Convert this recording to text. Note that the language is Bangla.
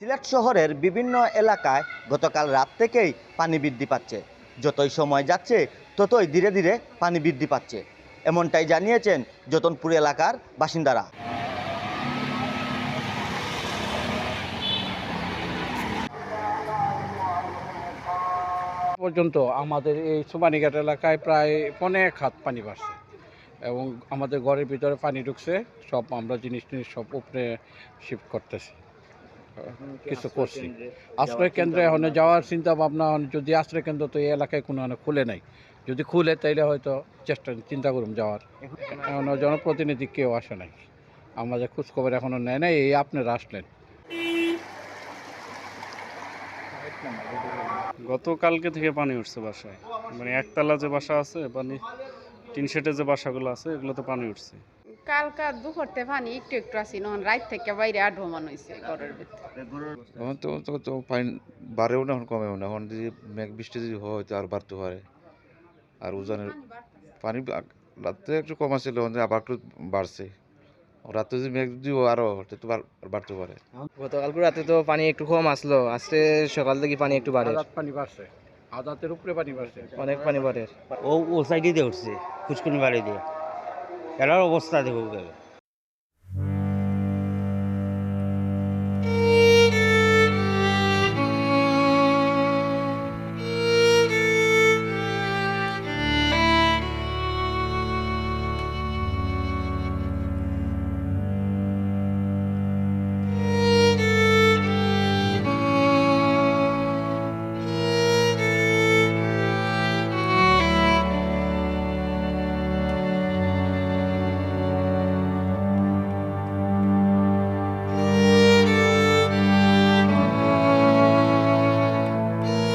সিলেট শহরের বিভিন্ন এলাকায় গতকাল রাত থেকেই পানি বৃদ্ধি পাচ্ছে। যতই সময় যাচ্ছে, ততই ধীরে ধীরে পানি বৃদ্ধি পাচ্ছে। এমনটাই জানিয়েছেন যতনপুর এলাকার বাসিন্দারা। পর্যন্ত আমাদের এই সুবানীঘাট এলাকায় প্রায় পনেরো হাত পানি বাড়ছে এবং আমাদের ঘরের ভিতরে পানি ঢুকছে। সব আমরা জিনিস টিনিস সব উপরে শিফট করতেছি। কিছু করছি। আশ্রয় কেন্দ্রে এখন যাওয়ার চিন্তা ভাবনা যদি আশ্রয় কেন্দ্র তো এই এলাকায় কোনো খুলে নাই। যদি খুলে তাইলে হয়তো চেষ্টা চিন্তা করুন যাওয়ার। এখন জনপ্রতিনিধি কেউ আসে নাই। আমাদের খোঁজখবর এখনও নেয় নাই এই আপনারা আসলেন। গতকালকে থেকে পানি উঠছে বাসায়। মানে একতলা যে বাসা আছে পানি টিন শেডের যে বাসাগুলো আছে এগুলোতে পানি উঠছে। কালকা দুপুরতে পানি একটু একটু আসি নন রাত থেকে বাইরে আর ভ্রমণ হয়েছে ঘরের ভিতরে। তো তো তো পানি বাড়েও না এখন কমেও না। এখন যদি মেঘ বৃষ্টি যদি হয় তো আর বাড়তে পারে। আর উজানের পানি রাত্রে একটু কম এখন আবার একটু বাড়ছে। রাত্রে যদি মেঘ যদি আরও তো বাড়- বাড়তে পারে। গতকালকে রাতে তো পানি একটু কম আসলো আজকে সকাল থেকে পানি একটু বাড়ে। পানি বাড়ছে। আদাতের উপরে পানি বাড়ছে। অনেক পানি বাড়ে। ও ও সাইডে দিয়ে উঠছে খুচকুনি বাড়ি দিয়ে। এটার অবস্থা দেখো গেলে